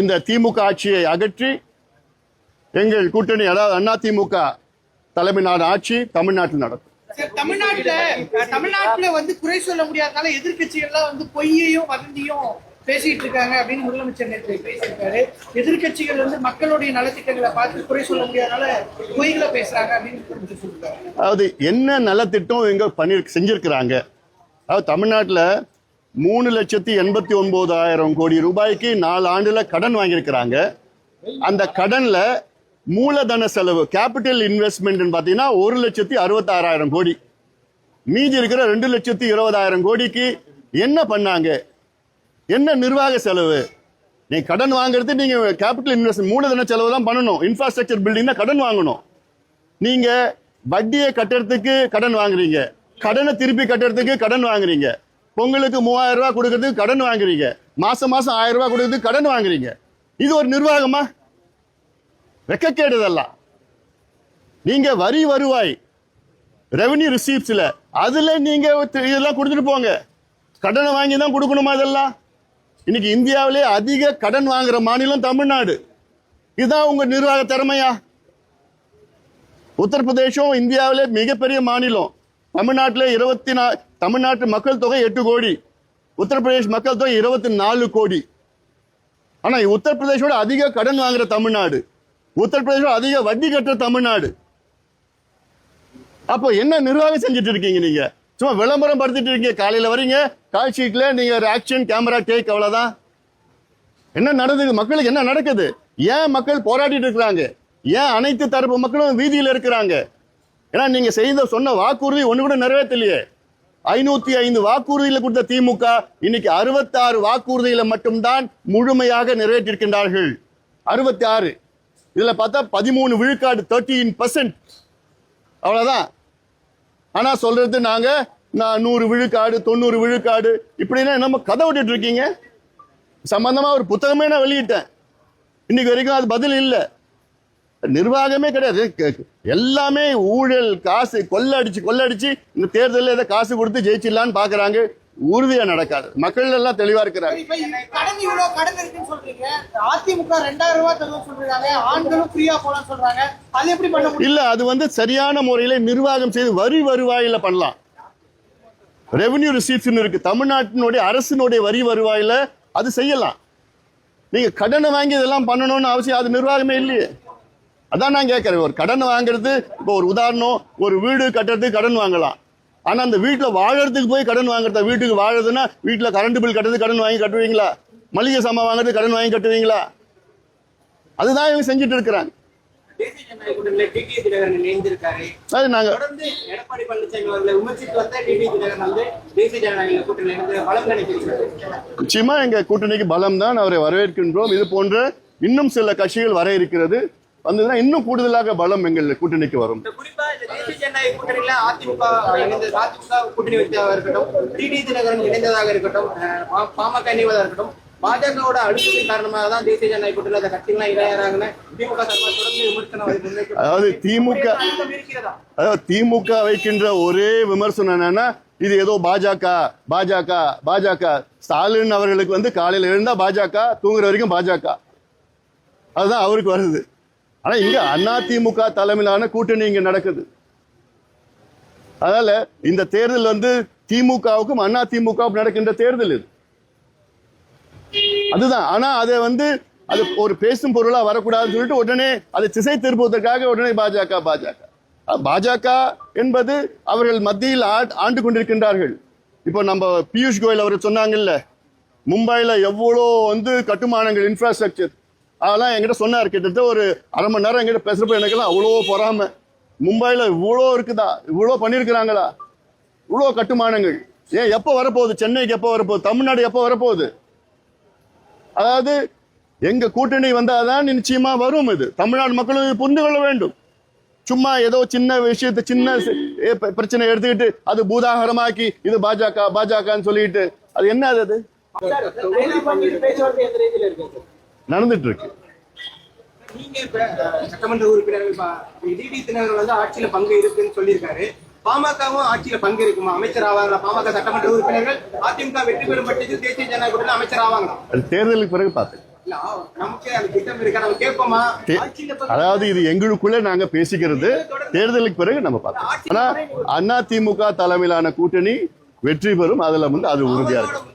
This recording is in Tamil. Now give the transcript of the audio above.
இந்த திமுக ஆட்சியை அகற்றி எங்கள் கூட்டணி அதாவது அண்ணா திமுக தலைமையிலான ஆட்சி தமிழ்நாட்டில் நடக்கும். தமிழ்நாட்டுல தமிழ்நாட்டுல வந்து குறை சொல்ல முடியாதனால எதிர்க்கட்சிகள்லாம் வந்து பொய்யையும் வதந்தியும் பேசிட்டு இருக்காங்க அப்படின்னு முதலமைச்சர் நேற்று பேசியிருக்காரு. எதிர்க்கட்சிகள் வந்து மக்களுடைய நலத்திட்டங்களை பார்த்து குறை சொல்ல முடியாதனால பொய்களை பேசுறாங்க அப்படின்னு அதாவது என்ன நலத்திட்டம் இங்க பண்ணி செஞ்சிருக்கிறாங்க? அதாவது தமிழ்நாட்டில் மூணு லட்சத்தி எண்பத்தி ஒன்பதாயிரம் கோடி ரூபாய்க்கு நாலு ஆண்டுல கடன் வாங்கியிருக்கிறாங்க. அந்த கடன்ல மூலதன செலவு கேபிட்டல் இன்வெஸ்ட்மெண்ட் பார்த்தீங்கன்னா ஒரு லட்சத்தி அறுபத்தாறாயிரம் கோடி. மீதி இருக்கிற ரெண்டு லட்சத்தி இருபதாயிரம் கோடிக்கு என்ன பண்ணாங்க? என்ன நிர்வாக செலவு? நீ கடன் வாங்குறது நீங்க கேபிட்டல் இன்வெஸ்ட் மூலதன செலவு தான் பண்ணணும். இன்ஃப்ராஸ்ட்ரக்சர் பில்டிங் தான் கடன் வாங்கணும். நீங்க வட்டியை கட்டுறதுக்கு கடன் வாங்குறீங்க. கடனை திருப்பி கட்டுறதுக்கு கடன் வாங்குறீங்க. பொங்கலுக்கு மூவாயிரம் ரூபாய் கொடுக்கறதுக்கு கடன் வாங்குறீங்க. மாசம் மாசம் ஆயிரம் ரூபாய் கொடுக்கறதுக்கு கடன் வாங்குறீங்க. இது ஒரு நிர்வாகமா? வெக்கக்கேடு இதெல்லாம் நீங்க வரி வருவாய் ரெவன்யூ ரிசீப்ஸ்ல அதில் நீங்க இதெல்லாம் கொடுத்துட்டு போங்க. கடனை வாங்கி தான் கொடுக்கணுமா இதெல்லாம்? இன்னைக்கு இந்தியாவிலே அதிக கடன் வாங்குற மாநிலம் தமிழ்நாடு. இதுதான் உங்க நிர்வாக திறமையா? உத்தரப்பிரதேசம் இந்தியாவிலே மிகப்பெரிய மாநிலம். தமிழ்நாட்டில் இருபத்தி நா தமிழ்நாட்டு மக்கள் தொகை எட்டு கோடி. உத்தரப்பிரதேஷ் மக்கள் தொகை இருபத்தி நாலு கோடி. ஆனால் உத்தரப்பிரதேஷோட அதிக கடன் வாங்குற தமிழ்நாடு. உத்தரப்பிரதேஷோட அதிக வட்டி கட்டுற தமிழ்நாடு. அப்போ என்ன நிர்வாகம் செஞ்சுட்டு இருக்கீங்க நீங்க? சும்மா விளம்பரம் படுத்திட்டு இருக்கீங்க. காலையில் வரீங்க கால் ஷீட்ல நீங்க ஒரு ஆக்ஷன் கேமரா டேக் அவ்வளோதான் என்ன நடந்தது? மக்களுக்கு என்ன நடக்குது? ஏன் மக்கள் போராடிட்டு இருக்கிறாங்க? ஏன் அனைத்து தரப்பு மக்களும் வீதியில் இருக்கிறாங்க? ஏன்னா நீங்க செய்த சொன்ன வாக்குறுதி ஒன்று கூட நிறைவேற்றலையே. ஐநூத்தி ஐந்து வாக்குறுதியில கொடுத்த திமுக இன்னைக்கு அறுபத்தாறு வாக்குறுதியில மட்டும்தான் முழுமையாக நிறைவேற்றிருக்கின்றார்கள் அறுபத்தி ஆறு இதுல பார்த்தா பதிமூணு விழுக்காடு தேர்ட்டீன் பர்சன்ட் அவ்வளவுதான். ஆனா சொல்றது நாங்க நான் நூறு விழுக்காடு தொண்ணூறு விழுக்காடு இப்படின்னா நம்ம கதை விட்டுட்டு இருக்கீங்க. சம்பந்தமா ஒரு புத்தகமே நான் வெளியிட்டேன். இன்னைக்கு வரைக்கும் அது பதில் இல்லை. நிர்வாகமே கிடையாது. எல்லாமே ஊழல் காசு கொள்ளடிச்சு கொள்ளடிச்சு இந்த தேர்தலில் ஏதோ காசு கொடுத்து ஜெயிச்சிடலான்னு பாக்குறாங்க. உறுதியா நடக்காது. மக்கள் எல்லாம் தெளிவா இருக்கிறாங்க. கடன் இவ்வளவு கடன் இருக்குன்னு சொல்றீங்க. அதிமுக ரெண்டாயிரம் ரூபாய் தருவோம் சொல்றாங்க. ஆண்களும் ஃப்ரீயா போலாம் சொல்றாங்க. அது எப்படி பண்ண முடியும்? இல்ல அது வந்து சரியான முறையில நிர்வாகம் செய்து வரி வருவாயில பண்ணலாம். ரெவென்யூ ரிசீப்ட்ஸ் இருக்கு. தமிழ்நாட்டினுடைய அரசினுடைய வரி வருவாயில அது செய்யலாம். நீங்க கடனை வாங்கி இதெல்லாம் பண்ணணும்னு அவசியம் அது நிர்வாகமே இல்லையே. அதான் நான் கேட்கறேன். ஒரு கடன் வாங்குறது இப்போ ஒரு உதாரணம் ஒரு வீடு கட்டுறதுக்கு கடன் வாங்கலாம். ஆனா அந்த வீட்டுல வாழறதுக்கு போய் கடன் வாங்குறதா? வீட்டுக்கு வாழறதுன்னா வீட்டுல கரண்ட் பில் கட்டுறது கடன் வாங்கி கட்டுவீங்களா? மளிகை சாமான் வாங்குறது கடன் வாங்கி கட்டுவீங்களா? அதுதான் இவங்க செஞ்சுட்டு இருக்கிறாங்க. அது நாங்க நிச்சயமா எங்க கூட்டணிக்கு பலம் தான் அவரை வரவேற்கின்றோம். இது போன்ற இன்னும் சில கட்சிகள் வர இருக்கிறது. வந்ததுன்னா இன்னும் கூடுதலாக பலம் எங்கள் கூட்டணிக்கு வரும். பாஜகவோட அழுத்தத்தின் காரணமாக தான் தேசிய ஜனநாயக கூட்டணியில் அந்த கட்சிகள்லாம் இணையறாங்கன்னு திமுக சார்பாக தொடர்ந்து விமர்சனம் முன்வைக்கப்பட்டது. அதாவது திமுக அதாவது திமுக வைக்கின்ற ஒரே விமர்சனம் என்னன்னா இது ஏதோ பாஜக பாஜக பாஜக. ஸ்டாலின் அவர்களுக்கு வந்து காலையில எழுந்தா பாஜக தூங்குற வரைக்கும் பாஜக. அதுதான் அவருக்கு வருது. ஆனா இங்க அண்ணா திமுக தலைமையிலான கூட்டணி இங்க நடக்குது. அதனால இந்த தேர்தல் வந்து திமுகவுக்கும் அண்ணா திமுகவுக்கும் நடக்கின்ற தேர்தல் இது. அதுதான். ஆனா அதை வந்து அது ஒரு பேசும் பொருளா வரக்கூடாதுன்னு சொல்லிட்டு உடனே அதை திசை திருப்புவதற்காக உடனே பாஜக பாஜக. பாஜக என்பது அவர்கள் மத்தியில் ஆ- ஆண்டு கொண்டிருக்கின்றார்கள். இப்போ நம்ம பியூஷ் கோயல் அவர் சொன்னாங்கல்ல மும்பையில் எவ்வளோ வந்து கட்டுமானங்கள் இன்ஃப்ராஸ்ட்ரக்சர் அதெல்லாம் என்கிட்ட சொன்னார். கிட்டத்தட்ட ஒரு அரை மணி நேரம் என்கிட்ட பேசுகிறப்ப எனக்கெல்லாம் அவ்வளோ பொறாம. மும்பையில் இவ்வளோ இருக்குதா? இவ்வளோ பண்ணியிருக்கிறாங்களா? இவ்வளோ கட்டுமானங்கள். ஏன் எப்போ வரப்போகுது? சென்னைக்கு எப்போ வரப்போகுது? தமிழ்நாடு எப்போ வரப்போகுது? அதாவது எங்க கூட்டணி வந்தாதான் நிச்சயமா வரும் இது. தமிழ்நாடு மக்களும் புரிந்து கொள்ள வேண்டும். சும்மா ஏதோ சின்ன விஷயத்தை சின்ன ஏ, பிரச்சனை எடுத்துக்கிட்டு அது பூதாகரமாக்கி இது பாஜக பாஜகன்னு சொல்லிட்டு அது என்ன அது நடந்துட்டு இருக்கு நீங்க இப்ப அஹ், சட்டமன்ற உறுப்பினர்கள் பா- டிடி தினகரன் வந்து ஆட்சியில பங்கு இருக்குன்னு சொல்லியிருக்காரு. பாமகவும் ஆட்சியில பங்கு இருக்குமா? அமைச்சர் ஆவாங்களா? பாமக சட்டமன்ற உறுப்பினர்கள் அதிமுக வெற்றி பெறும் பட்சத்தில் தேசிய ஜனநாயக கூட்டணியில் அமைச்சர் ஆவாங்களா? அது தேர்தலுக்கு பிறகு பார்த்து. அதாவது இது எங்களுக்குள்ள நாங்க பேசிக்கிறது தேர்தலுக்கு பிறகு நம்ம பார்க்கலாம். ஆனா அதிமுக தலைமையிலான கூட்டணி வெற்றி பெறும். அதுல வந்து அது உறுதியா இருக்கு.